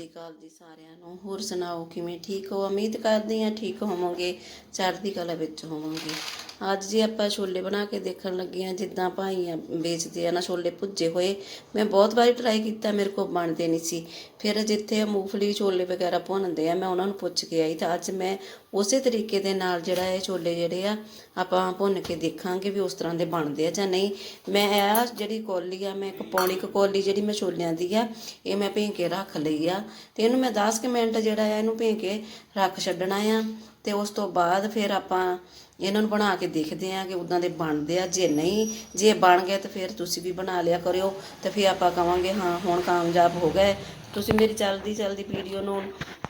ਸ੍ਰੀ ਅਕਾਲ ਜੀ ਸਾਰਿਆਂ ਨੂੰ। ਹੋਰ ਸੁਣਾਓ, ਕਿਵੇਂ ਠੀਕ ਹੋ? ਉਮੀਦ ਕਰਦੀ ਹਾਂ ਠੀਕ ਹੋਵੋਗੇ, ਚੜ੍ਹਦੀ ਕਲਾ ਵਿੱਚ ਹੋਵੋਗੇ। ਅੱਜ ਜੀ ਆਪਾਂ ਛੋਲੇ ਬਣਾ ਕੇ ਦੇਖਣ ਲੱਗੇ ਹਾਂ, ਜਿੱਦਾਂ ਭਾਈ ਵੇਚਦੇ ਆ ਨਾ ਛੋਲੇ ਭੁੱਜੇ ਹੋਏ, ਮੈਂ ਬਹੁਤ ਵਾਰੀ ਟਰਾਈ ਕੀਤਾ, ਮੇਰੇ ਕੋਲ ਬਣਦੇ ਨਹੀਂ ਸੀ। ਫਿਰ ਜਿੱਥੇ ਮੂੰਗਫਲੀ ਛੋਲੇ ਵਗੈਰਾ ਭੁੰਨਦੇ ਆ, ਮੈਂ ਉਹਨਾਂ ਨੂੰ ਪੁੱਛ ਕੇ ਆਈ ਤਾਂ ਅੱਜ ਮੈਂ ਉਸੇ ਤਰੀਕੇ ਦੇ ਨਾਲ ਜਿਹੜਾ ਇਹ ਛੋਲੇ ਜਿਹੜੇ ਆ, ਆਪਾਂ ਭੁੰਨ ਕੇ ਦੇਖਾਂਗੇ ਵੀ ਉਸ ਤਰ੍ਹਾਂ ਦੇ ਬਣਦੇ ਆ ਜਾਂ ਨਹੀਂ। ਮੈਂ ਇਹ ਜਿਹੜੀ ਕੋਲੀ ਆ, ਮੈਂ ਇੱਕ ਪੌਣੀ ਕੁ ਕੋਲੀ ਜਿਹੜੀ ਮੈਂ ਛੋਲਿਆਂ ਦੀ ਆ, ਇਹ ਮੈਂ ਭੇਂ ਕੇ ਰੱਖ ਲਈ ਆ। ਤੇ ਇਹਨੂੰ ਮੈਂ 10 ਕੁ ਮਿੰਟ ਜਿਹੜਾ ਆ, ਇਹਨੂੰ ਭੇਂ ਕੇ ਰੱਖ ਛੱਡਣਾ ਆ। ਤੇ ਉਸ ਤੋਂ ਬਾਅਦ ਫਿਰ ਆਪਾਂ ਇਹਨਾਂ ਨੂੰ ਬਣਾ ਕੇ ਦੇਖਦੇ ਆ ਕਿ ਉਦਾਂ ਦੇ ਬਣਦੇ ਆ ਜੇ ਨਹੀਂ, ਜੇ ਬਣ ਗਏ ਤਾਂ ਫਿਰ ਤੁਸੀਂ ਵੀ ਬਣਾ ਲਿਆ ਕਰਿਓ ਤੇ ਫਿਰ ਆਪਾਂ ਕਵਾਂਗੇ, ਹਾਂ, ਹੁਣ ਕਾਮਯਾਬ ਹੋ ਗਏ। ਤੁਸੀਂ ਮੇਰੀ ਚੱਲਦੀ ਚੱਲਦੀ ਵੀਡੀਓ ਨੂੰ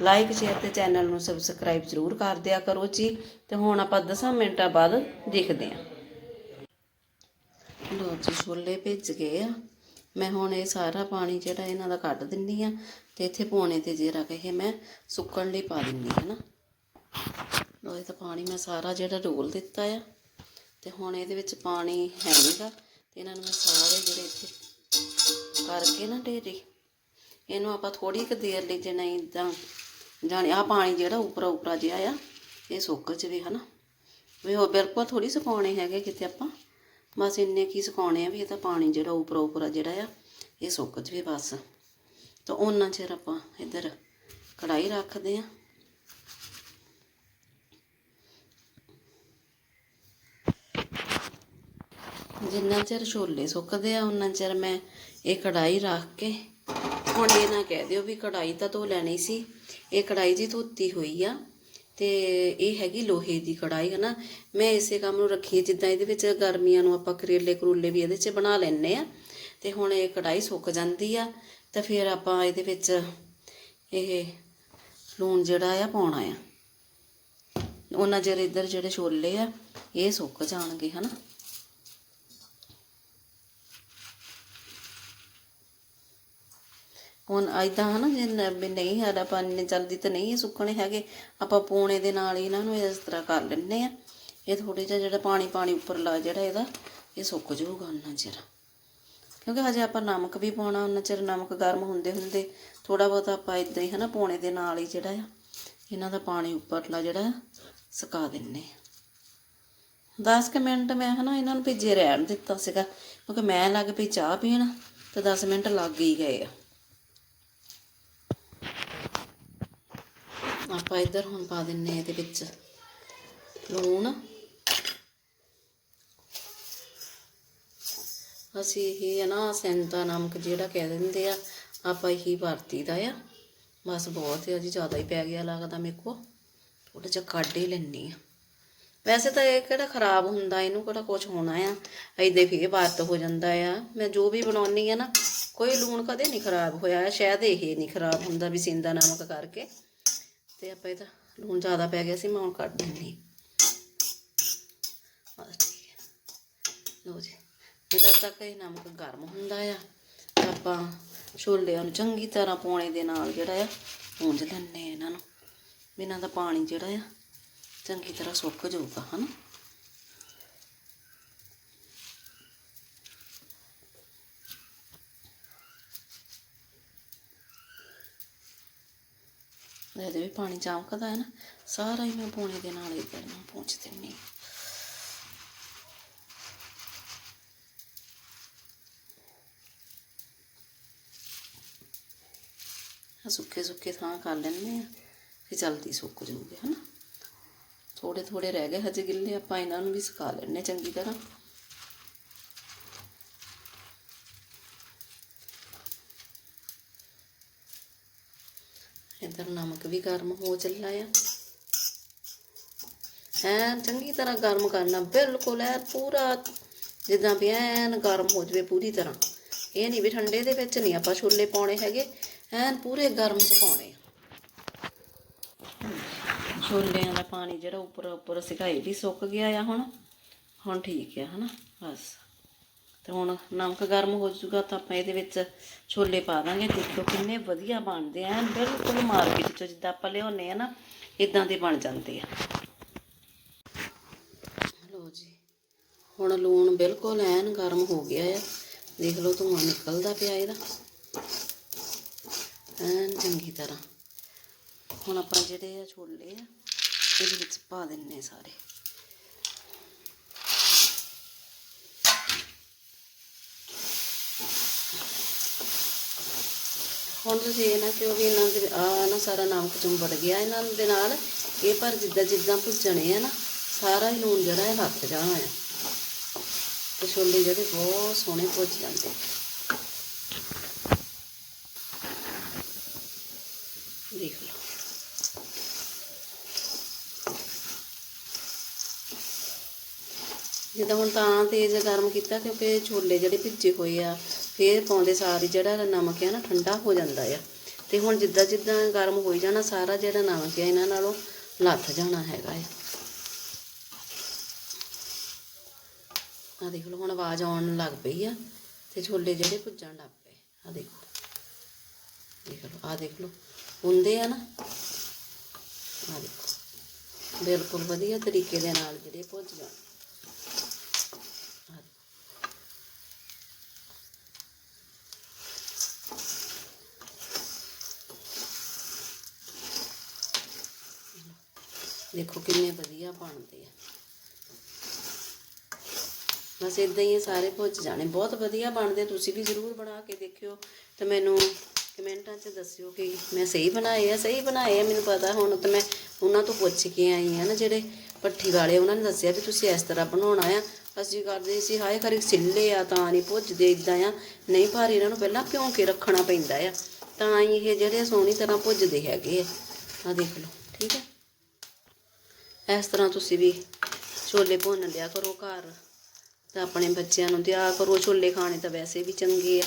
ਲਾਈਕ ਸ਼ੇਅਰ ਤੇ ਚੈਨਲ ਨੂੰ ਸਬਸਕ੍ਰਾਈਬ ਜ਼ਰੂਰ ਕਰ ਦਿਆ ਕਰੋ ਜੀ। ਤੇ ਹੁਣ ਆਪਾਂ 10 ਮਿੰਟਾਂ ਬਾਅਦ ਦੇਖਦੇ ਹਾਂ। ਲੋ ਜੀ, ਛੋਲੇ ਭਿੱਜ ਗਏ ਆ। ਮੈਂ ਹੁਣ ਇਹ ਸਾਰਾ ਪਾਣੀ ਜਿਹੜਾ ਇਹਨਾਂ ਦਾ ਕੱਢ ਦਿੰਦੀ ਆ ਤੇ ਇੱਥੇ ਪੌਣੇ ਤੇ ਜੇਰਾ ਕਹੇ ਮੈਂ ਸੁੱਕਣ ਲਈ ਪਾ ਦਿੰਨੀ ਹੈ ਨਾ। ਲੋ ਇਹ ਤਾਂ ਪਾਣੀ ਮੈਂ ਸਾਰਾ ਜਿਹੜਾ ਡੋਲ ਦਿੱਤਾ ਆ, ਤੇ ਹੁਣ ਇਹਦੇ ਵਿੱਚ ਪਾਣੀ ਹੈ ਨਹੀਂਗਾ ਤੇ ਇਹਨਾਂ ਨੂੰ ਮੈਂ ਸਾਰੇ ਜਿਹੜੇ ਇੱਥੇ ਕਰਕੇ ਨਾ ਢੇਰੀ ਇਹਨੂੰ ਆਪਾਂ ਥੋੜੀ ਕੁ ਦੇਰ ਲਈ ਜੇ ਨਹੀਂ ਤਾਂ ਜਾਣੇ ਆ ਪਾਣੀ ਜਿਹੜਾ ਉੱਪਰ ਉੱਪਰ ਜਿਹਾ ਆ, ਇਹ ਸੁੱਕ ਜਵੇ ਹਨਾ। ਵੀ ਉਹ ਬਿਲਕੁਲ ਥੋੜੀ ਸੁਕਾਉਣੇ ਹੈਗੇ ਕਿਤੇ ਆਪਾਂ, ਬਸ ਇੰਨੇ ਕੀ ਸੁਕਾਉਣੇ ਆ ਵੀ ਇਹ ਤਾਂ ਪਾਣੀ ਜਿਹੜਾ ਉੱਪਰ ਉੱਪਰ ਜਿਹੜਾ ਆ, ਇਹ ਸੁੱਕ ਜਵੇ ਬਸ। ਤਾਂ ਉਹਨਾਂ ਚਿਰ ਆਪਾਂ ਇੱਧਰ ਕੜਾਈ ਰੱਖਦੇ ਆ। ਜਿੰਨਾ ਚਿਰ ਛੋਲੇ ਸੁੱਕਦੇ ਆ ਉਹਨਾਂ ਚਿਰ ਮੈਂ ਇਹ ਕੜਾਈ ਰੱਖ ਕੇ ਹੁਣ ਇਹ ਨਾ ਕਹਿ ਦਿਓ ਵੀ ਕੜਾਈ ਤਾਂ ਧੋ ਲੈਣੀ ਸੀ। ਇਹ ਕੜਾਈ ਜੀ ਧੋਤੀ ਹੋਈ ਆ ਤੇ ਇਹ ਹੈਗੀ ਲੋਹੇ ਦੀ ਕੜਾਈ ਹੈ ਨਾ ਮੈਂ ਇਸੇ ਕੰਮ ਨੂੰ ਰੱਖੀ ਹੈ, ਜਿੱਦਾਂ ਇਹਦੇ ਵਿੱਚ ਗਰਮੀਆਂ ਨੂੰ ਆਪਾਂ ਕਰੇਲੇ ਕਰੂਲੇ ਵੀ ਇਹਦੇ 'ਚ ਬਣਾ ਲੈਣੇ ਆ। ਤੇ ਹੁਣ ਇਹ ਕੜਾਈ ਸੁੱਕ ਜਾਂਦੀ ਆ ਤਾਂ ਫਿਰ ਆਪਾਂ ਇਹਦੇ ਵਿੱਚ ਇਹ ਲੂਣ ਜਿਹੜਾ ਆ ਪਾਉਣਾ ਆ। ਉਹਨਾਂ ਚਿਰ ਇੱਧਰ ਜਿਹੜੇ ਛੋਲੇ ਆ ਇਹ ਸੁੱਕ ਜਾਣਗੇ ਹਨਾ? ਹੁਣ ਐਦਾਂ ਹਨਾ ਜੇ ਨਹੀਂ ਸਾਡਾ ਪਾਣੀ ਨੇ ਜਲਦੀ ਤਾਂ ਨਹੀਂ ਸੁੱਕਣੇ ਹੈਗੇ। ਆਪਾਂ ਪੂਣੇ ਦੇ ਨਾਲ ਹੀ ਇਹਨਾਂ ਨੂੰ ਇਸ ਤਰ੍ਹਾਂ ਕਰ ਲੈਣੇ ਆ ਇਹ ਥੋੜੀ ਜਿਹਾ ਜਿਹੜਾ ਪਾਣੀ ਪਾਣੀ ਉੱਪਰਲਾ ਜਿਹੜਾ ਇਹਦਾ, ਇਹ ਸੁੱਕ ਜਾਊਗਾ ਉਹਨਾਂ ਚਿਰ। ਕਿਉਂਕਿ ਹਜੇ ਆਪਾਂ ਨਮਕ ਵੀ ਪਾਉਣਾ, ਉਹਨਾਂ ਚਿਰ ਨਮਕ ਗਰਮ ਹੁੰਦੇ ਹੁੰਦੇ ਥੋੜਾ ਬਹੁਤ ਆਪਾਂ ਇਦਾਂ ਹੀ ਹਨਾ ਪੂਣੇ ਦੇ ਨਾਲ ਹੀ ਜਿਹੜਾ ਆ, ਇਹਨਾਂ ਦਾ ਪਾਣੀ ਉੱਪਰਲਾ ਜਿਹੜਾ ਸੁਕਾ ਦਿੰਨੇ ਆ 10 ਕੁ ਮਿੰਟ ਮੈਂ ਹਨਾ ਇਹਨਾਂ ਨੂੰ ਭੇਜੇ ਰਹਿਣ ਦਿੱਤਾ ਸੀਗਾ। ਕਿਉਂਕਿ ਮੈਂ ਲੱਗ ਪਈ ਚਾਹ ਪੀਣ, ਤੇ 10 ਮਿੰਟ ਲੱਗ ਹੀ ਗਏ ਆ। ਆਪਾਂ ਇੱਧਰ ਹੁਣ ਪਾ ਦਿੰਨੇ ਆ ਇਹਦੇ ਵਿੱਚ ਲੂਣ। ਅਸੀਂ ਇਹ ਹੈ ਨਾ ਸੈਂਤਾ ਨਮਕ ਜਿਹੜਾ ਕਹਿ ਦਿੰਦੇ ਆ, ਆਪਾਂ ਇਹੀ ਵਰਤੀਦਾ ਆ। ਬਸ ਬਹੁਤ ਹੈ ਜੀ, ਜ਼ਿਆਦਾ ਹੀ ਪੈ ਗਿਆ ਲੱਗਦਾ ਮੇਰੇ ਕੋ ਥੋੜਾ ਜਿਹਾ ਕੱਢ ਹੀ ਲੈਣੀ ਆ। ਵੈਸੇ ਤਾਂ ਇਹ ਕਿਹੜਾ ਖਰਾਬ ਹੁੰਦਾ, ਇਹਨੂੰ ਕਿਹੜਾ ਕੁਝ ਹੋਣਾ ਆ। ਐਦੇ ਫੇਰ ਵਰਤ ਹੋ ਜਾਂਦਾ ਆ। ਮੈਂ ਜੋ ਵੀ ਬਣਾਉਣੀ ਆ ਨਾ, ਕੋਈ ਲੂਣ ਕਦੇ ਨਹੀਂ ਖਰਾਬ ਹੋਇਆ, ਸ਼ਾਇਦ ਇਹ ਨਹੀਂ ਖਰਾਬ ਹੁੰਦਾ ਵੀ ਸਿੰਦਾ ਨਮਕ ਕਰਕੇ। ਤੇ ਆਪਾਂ ਇਹਦਾ ਲੂਣ ਜ਼ਿਆਦਾ ਪੈ ਗਿਆ ਸੀ, ਮੈਂ ਹੁਣ ਕੱਢ ਦਿੰਨੀ ਬਸ ਠੀਕ ਹੈ। ਲਓ ਜੀ, ਜਦੋਂ ਤੱਕ ਇਹ ਨਮਕ ਗਰਮ ਹੁੰਦਾ ਆ, ਤਾਂ ਆਪਾਂ ਛੋਲਿਆਂ ਨੂੰ ਚੰਗੀ ਤਰ੍ਹਾਂ ਪੌਣੇ ਦੇ ਨਾਲ ਜਿਹੜਾ ਆ, ਪੂੰਝ ਲੈਣੇ ਆ ਇਹਨਾਂ ਨੂੰ। ਬਿਨਾਂ ਦਾ ਪਾਣੀ ਜਿਹੜਾ ਆ, ਚੰਗੀ ਤਰ੍ਹਾਂ ਸੁੱਕ ਜਾਊਗਾ, ਹਨਾ? ਇਹਦੇ ਵੀ ਪਾਣੀ ਚਮਕਦਾ ਹੈ ਨਾ, ਸਾਰਾ ਹੀ ਮੈਂ ਪੌਣੇ ਦੇ ਨਾਲ ਇੱਧਰ ਨੂੰ ਪਹੁੰਚ ਦਿੰਨੀ ਹਾਂ। ਸੁੱਕੇ ਸੁੱਕੇ ਥਾਂ ਕਰ ਲੈਣੇ ਆ ਫਿਰ ਜਲਦੀ ਸੁੱਕ ਜਾਊਗੇ ਹਨਾ ਥੋੜੇ ਥੋੜੇ ਰਹਿ ਗਏ, ਹਜੇ ਗਿੱਲੇ ਆਪਾਂ ਇਹਨਾਂ ਨੂੰ ਵੀ ਸੁਕਾ ਲੈਣੇ ਚੰਗੀ ਤਰ੍ਹਾਂ ਇੱਧਰ ਨਮਕ ਵੀ ਗਰਮ ਹੋ ਚੱਲਾ ਆ। ਐਨ ਚੰਗੀ ਤਰ੍ਹਾਂ ਗਰਮ ਕਰਨਾ, ਬਿਲਕੁਲ ਐ ਪੂਰਾ ਜਿੱਦਾਂ ਵੀ ਐਨ ਗਰਮ ਹੋ ਜਵੇ ਪੂਰੀ ਤਰ੍ਹਾਂ। ਇਹ ਨਹੀਂ ਵੀ ਠੰਡੇ ਦੇ ਵਿੱਚ ਨਹੀਂ ਆਪਾਂ ਛੋਲੇ ਪਾਉਣੇ ਹੈਗੇ, ਐਨ ਪੂਰੇ ਗਰਮ ਚ ਪਾਉਣੇ ਆ। ਛੋਲਿਆਂ ਦਾ ਪਾਣੀ ਜਿਹੜਾ ਉੱਪਰ ਉੱਪਰ ਸਿਕਾਈ ਵੀ ਸੁੱਕ ਗਿਆ ਆ ਹੁਣ ਹੁਣ ਠੀਕ ਆ ਹਨਾ, ਬਸ। ਤੇ ਹੁਣ ਨਮਕ ਗਰਮ ਹੋ ਜਾਊਗਾ ਤਾਂ ਆਪਾਂ ਇਹਦੇ ਵਿੱਚ ਛੋਲੇ ਪਾ ਦਾਂਗੇ। ਦੇਖੋ ਕਿੰਨੇ ਵਧੀਆ ਬਣਦੇ ਆ ਐਨ ਬਿਲਕੁਲ ਮਾਰਕੀਟ ਚੋਂ ਜਿੱਦਾਂ ਆਪਾਂ ਲਿਆਉਂਦੇ ਆ ਨਾ ਇਦਾਂ ਦੇ ਬਣ ਜਾਂਦੇ ਆ। ਲਓ ਜੀ, ਹੁਣ ਲੂਣ ਬਿਲਕੁਲ ਐਨ ਗਰਮ ਹੋ ਗਿਆ ਆ। ਦੇਖ ਲਓ ਧੂੰਆਂ ਨਿਕਲਦਾ ਪਿਆ ਇਹਦਾ। ਐਨ ਚੰਗੀ ਤਰ੍ਹਾਂ। ਹੁਣ ਆਪਾਂ ਜਿਹੜੇ ਆ ਛੋਲੇ ਆ, ਇਹਦੇ ਵਿੱਚ ਪਾ ਦਿੰਨੇ ਸਾਰੇ। ਹੁਣ ਤੁਸੀਂ ਇਹ ਨਾ ਕਿਉਂ ਵੀ ਇਹਨਾਂ ਦੇ ਆ ਨਾ ਸਾਰਾ ਨਮਕ ਚੁੰਬੜ ਗਿਆ ਇਹਨਾਂ ਦੇ ਨਾਲ। ਇਹ ਪਰ ਜਿੱਦਾਂ ਜਿੱਦਾਂ ਭੁੱਜਣੇ ਆ ਨਾ, ਸਾਰਾ ਹੀ ਲੂਣ ਜਿਹੜਾ ਹੈ ਲੱਗ ਜਾਣਾ ਹੈ ਤੇ ਛੋਲੇ ਜਿਹੜੇ ਬਹੁਤ ਸੋਹਣੇ ਭੁੱਜ ਜਾਂਦੇ ਦੇਖ ਲਓ। ਜਿੱਦਾਂ ਹੁਣ ਤਾਂ ਤੇਜ਼ ਗਰਮ ਕੀਤਾ ਕਿਉਂਕਿ ਛੋਲੇ ਜਿਹੜੇ ਭਿੱਜੇ ਹੋਏ ਆ ਫੇਰ ਪਾਉਂਦੇ ਸਾਰੀ ਜਿਹੜਾ ਨਮਕ ਆ ਨਾ ਠੰਡਾ ਹੋ ਜਾਂਦਾ ਆ। ਤੇ ਹੁਣ ਜਿੱਦਾਂ ਜਿੱਦਾਂ ਗਰਮ ਹੋਈ ਜਾਣਾ, ਸਾਰਾ ਜਿਹੜਾ ਨਮਕ ਆ ਇਹਨਾਂ ਨਾਲੋਂ ਲੱਥ ਜਾਣਾ ਹੈਗਾ ਆ। ਆ ਦੇਖ ਲਓ, ਹੁਣ ਆਵਾਜ਼ ਆਉਣ ਲੱਗ ਪਈ ਆ ਤੇ ਛੋਲੇ ਜਿਹੜੇ ਭੁੱਜਣ ਲੱਗ ਪਏ। ਆ ਦੇਖੋ ਦੇਖ ਲਓ ਆ ਦੇਖ ਲਓ, ਹੁੰਦੇ ਆ ਨਾ। ਆ ਦੇਖੋ, ਬਿਲਕੁਲ ਵਧੀਆ ਤਰੀਕੇ ਦੇ ਨਾਲ ਜਿਹੜੇ ਭੁੱਜ ਜਾਣ ਆਹ ਦੇਖੋ। ਦੇਖੋ ਕਿੰਨੇ ਵਧੀਆ ਬਣਦੇ ਆ। ਬਸ ਇਦਾਂ ਹੀ ਇਹ ਸਾਰੇ ਭੁੱਜ ਜਾਣੇ। ਬਹੁਤ ਵਧੀਆ ਬਣਦੇ ਤੁਸੀਂ ਵੀ ਜ਼ਰੂਰ ਬਣਾ ਕੇ ਦੇਖਿਓ ਤੇ ਮੈਨੂੰ ਕਮੈਂਟਾਂ 'ਚ ਦੱਸਿਓ ਕਿ ਮੈਂ ਸਹੀ ਬਣਾਏ ਆ, ਸਹੀ ਬਣਾਏ ਆ। ਮੈਨੂੰ ਪਤਾ ਹੁਣ ਤਾਂ ਮੈਂ ਉਹਨਾਂ ਤੋਂ ਪੁੱਛ ਕੇ ਆਈ ਆ ਨਾ, ਜਿਹੜੇ ਪੱਠੀ ਵਾਲੇ, ਉਹਨਾਂ ਨੇ ਦੱਸਿਆ ਵੀ ਤੁਸੀਂ ਇਸ ਤਰ੍ਹਾਂ ਬਣਾਉਣਾ ਆ। ਅਸੀਂ ਕਰਦੇ ਸੀ, ਹਾਏ ਕਰੀ ਸਿੱਲੇ ਆ, ਤਾਂ ਨਹੀਂ ਭੁੱਜਦੇ ਇਦਾਂ ਆ। ਨਹੀਂ ਪਰ ਇਹਨਾਂ ਨੂੰ ਪਹਿਲਾਂ ਭਿਉਂ ਕੇ ਰੱਖਣਾ ਪੈਂਦਾ ਆ। ਤਾਂ ਹੀ ਇਹ ਜਿਹੜੇ ਸੋਹਣੀ ਤਰ੍ਹਾਂ ਭੁੱਜਦੇ ਹੈਗੇ ਆ। ਆ ਦੇਖ ਲਓ, ਠੀਕ ਹੈ ਇਸ ਤਰ੍ਹਾਂ ਤੁਸੀਂ ਵੀ ਛੋਲੇ ਭੁੰਨ ਲਿਆ ਕਰੋ ਘਰ। ਤਾਂ ਆਪਣੇ ਬੱਚਿਆਂ ਨੂੰ ਦਿਆ ਕਰੋ ਛੋਲੇ ਖਾਣੇ ਤਾਂ ਵੈਸੇ ਵੀ ਚੰਗੇ ਆ।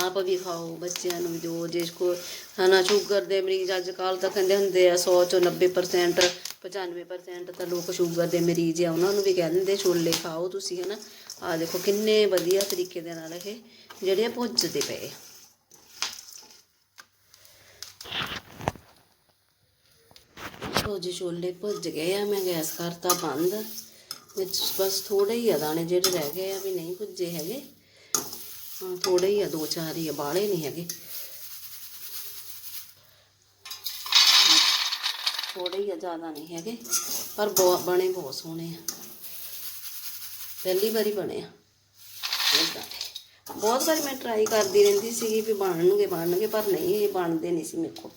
ਆਪ ਵੀ ਖਾਓ, ਬੱਚਿਆਂ ਨੂੰ ਵੀ ਦਿਓ। ਜਿਸ ਕੋ ਹਨਾ ਸ਼ੂਗਰ ਦੇ ਮਰੀਜ਼ ਅੱਜ ਕੱਲ੍ਹ ਤਾਂ ਕਹਿੰਦੇ ਹੁੰਦੇ ਆ 100 ਚੋਂ 90% 95% ਤਾਂ ਲੋਕ ਸ਼ੂਗਰ ਦੇ ਮਰੀਜ਼ ਆ। ਉਹਨਾਂ ਨੂੰ ਵੀ ਕਹਿ ਦਿੰਦੇ, ਛੋਲੇ ਖਾਓ ਤੁਸੀਂ ਹਨਾ ਆ ਦੇਖੋ ਕਿੰਨੇ ਵਧੀਆ ਤਰੀਕੇ ਦੇ ਨਾਲ ਇਹ ਜਿਹੜੇ ਭੁੱਜਦੇ ਪਏ ਲਓ ਜੀ ਛੋਲੇ ਭੁੱਜ ਗਏ ਆ, ਮੈਂ ਗੈਸ ਕਰਤਾ ਬੰਦ। ਵਿੱਚ ਬਸ ਥੋੜੇ ਹੀ ਆ ਦਾਣੇ ਜਿਹੜੇ ਰਹਿ ਗਏ ਆ ਵੀ ਨਹੀਂ ਭੁੱਜੇ ਹੈਗੇ। ਹਾਂ ਥੋੜੇ ਹੀ ਆ, ਦੋ ਚਾਰ ਹੀ ਆ, ਬਾਹਲੇ ਨਹੀਂ ਹੈਗੇ। ਥੋੜੇ ਹੀ ਆ, ਜ਼ਿਆਦਾ ਨਹੀਂ ਹੈਗੇ, ਪਰ ਬਹੁਤ ਬਣੇ ਬਹੁਤ ਸੋਹਣੇ ਆ। ਪਹਿਲੀ ਵਾਰੀ ਬਣੇ ਆ। ਏਦਾਂ ਦੇ। ਬਹੁਤ ਵਾਰੀ ਮੈਂ ਟਰਾਈ ਕਰਦੀ ਰਹਿੰਦੀ ਸੀਗੀ ਵੀ ਬਣਨਗੇ ਬਣਨਗੇ, ਪਰ ਨਹੀਂ, ਇਹ ਬਣਦੇ ਨਹੀਂ ਸੀ ਮੇਰੇ ਕੋਲ।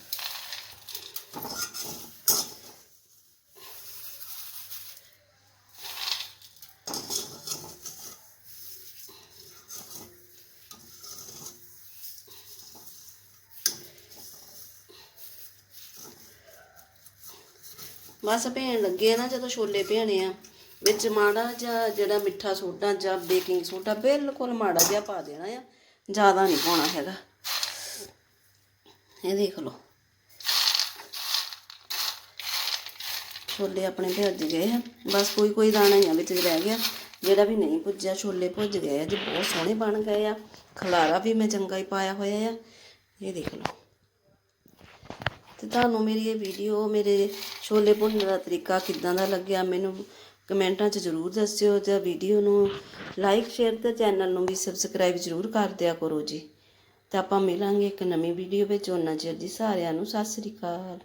ਬਸ ਭੇਣ ਲੱਗੇ ਆ ਨਾ ਜਦੋਂ ਛੋਲੇ ਭੇਣੇ ਆ, ਵਿੱਚ ਮਾੜਾ ਜਿਹਾ ਜਿਹੜਾ ਮਿੱਠਾ ਸੋਡਾ ਜਾਂ ਬੇਕਿੰਗ ਸੋਡਾ ਬਿਲਕੁਲ ਮਾੜਾ ਜਿਹਾ ਪਾ ਦੇਣਾ ਆ, ਜ਼ਿਆਦਾ ਨਹੀਂ ਪਾਉਣਾ ਹੈਗਾ। ਇਹ ਦੇਖ ਲਓ। ਛੋਲੇ ਆਪਣੇ ਭੁੱਜ ਗਏ ਆ, ਬਸ ਕੋਈ ਕੋਈ ਦਾਣਾ ਹੀ ਆ ਵਿੱਚ ਰਹਿ ਗਿਆ, ਜਿਹੜਾ ਵੀ ਨਹੀਂ ਭੁੱਜਿਆ ਛੋਲੇ ਭੁੱਜ ਗਏ ਆ, ਜੀ ਬਹੁਤ ਸੋਹਣੇ ਬਣ ਗਏ ਆ, ਖਲਾਰਾ ਵੀ ਮੈਂ ਚੰਗਾ ਹੀ ਪਾਇਆ ਹੋਇਆ ਆ, ਇਹ ਦੇਖ ਲਓ। ਤੇ ਤੁਹਾਨੂੰ ਮੇਰੀ ਇਹ ਵੀਡੀਓ ਮੇਰੇ ਛੋਲੇ ਭੁੰਨਣ ਦਾ ਤਰੀਕਾ ਕਿੱਦਾਂ ਦਾ ਲੱਗਿਆ, ਮੈਨੂੰ ਕਮੈਂਟਾਂ 'ਚ ਜ਼ਰੂਰ ਦੱਸਿਓ ਤੇ ਵੀਡੀਓ ਨੂੰ ਲਾਈਕ ਸ਼ੇਅਰ ਤੇ ਚੈਨਲ ਨੂੰ ਵੀ ਸਬਸਕ੍ਰਾਈਬ ਜ਼ਰੂਰ ਕਰ ਦਿਆ ਕਰੋ ਜੀ। ਤੇ ਆਪਾਂ ਮਿਲਾਂਗੇ ਇੱਕ ਨਵੀਂ ਵੀਡੀਓ ਵਿੱਚ। ਉਹਨਾਂ ਚਿਰ ਜੀ ਸਾਰਿਆਂ ਨੂੰ ਸਤਿ ਸ੍ਰੀ ਅਕਾਲ।